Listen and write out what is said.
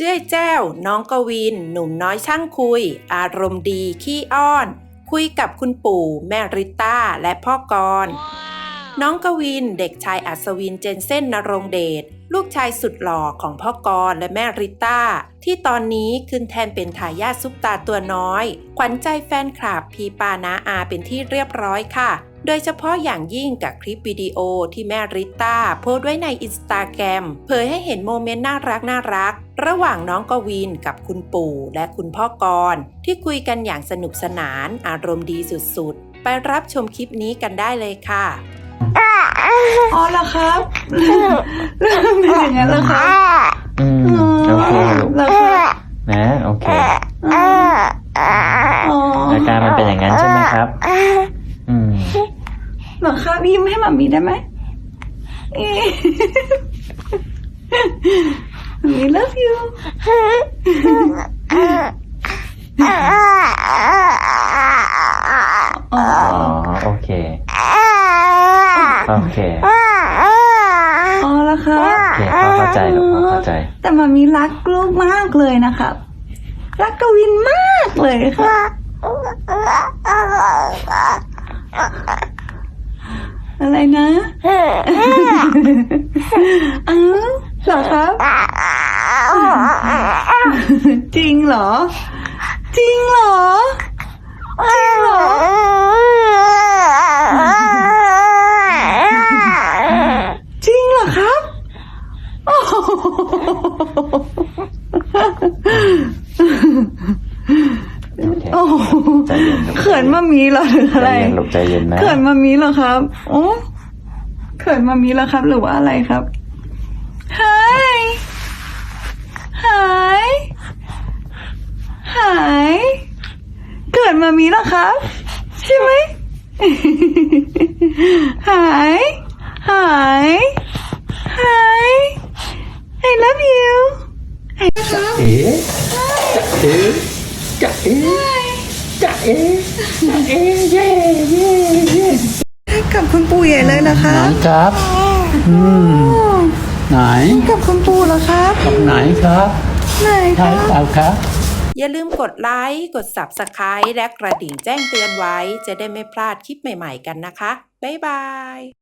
จ้ยแจ้ว น้องกวิน หนุ่มน้อยช่างคุย อารมณ์ดี ขี้อ้อน คุยกับคุณปู่ แม่ริต้า และพ่อกรณ์ น้องกวินเด็กชายอัศวินเจนเซ่นนรงเดชลูกชายสุดหล่อของพ่อกรณ์และแม่ริต้า ที่ตอนนี้ขึ้นแทนเป็นทายาทซุปตาตัวน้อย ขวัญใจแฟนคลับพีปานาอาเป็นที่เรียบร้อยค่ะ โดยเฉพาะอย่างยิ่งกับคลิปวิดีโอที่แม่ริต้าโพสต์ไว้ในอินสตาแกรมเผยให้เห็นโมเมนต์น่ารักน่ารัก ระหว่างน้องกวินกับคุณปู่และคุณพ่อกรณ์ที่คุยกันอย่างสนุกสนานอารมณ์ดีสุดๆ ไปรับชมคลิปนี้กันได้เลยค่ะ อ๋อเหรอครับเรื่องเป็นอย่างนั้นเหรอครับอืมโอเคลูกเหรอครับนะโอเคอ๋ออาการมันเป็นอย่างนั้นใช่ไหมครับ อืมเหรอครับยิ้มให้หมามีได้ไหมเอ๊ะหมามี love you อ๋ออ๋อโอเค โอเคอ๋อแล้วครับ โอเคพอเข้าใจลูกพอเข้าใจ แต่หมามีรักลูกมากเลยนะครับ รักกวินมากเลยค่ะอะไรนะอ้าวเหรอครับ จริงเหรอ จริงเหรอ จริงเหรอ จริงเหรอครับโอ้โห โอเคโอ้โหใจเย็นลูกเขินมามีเหรอหรือใจอะไรเย็นลูกใจเย็นนะเขินมามีเหรอครับ โอ้เขินมามีเหรอครับ หรือว่าอะไรครับหายหายหายเกิดมามีเหรอครับ ใช่ไหมหายหายหาย I love you เอ๋ จะเอ๋จะเอ๋จะเอ๋จะเอ๋เย่เย่เย่กับคุณปู่ใหญ่เลยเหรอคไหนรับครับอืมไหนกับคุณปู่เหรอครับ กับไหนครับไหนคใช่รับ เปล่าครับ อย่าลืมกดไลค์ กด Subscribe และกระดิ่งแจ้งเตือนไว้ จะได้ไม่พลาดคลิปใหม่ๆกันนะคะ บ๊ายบาย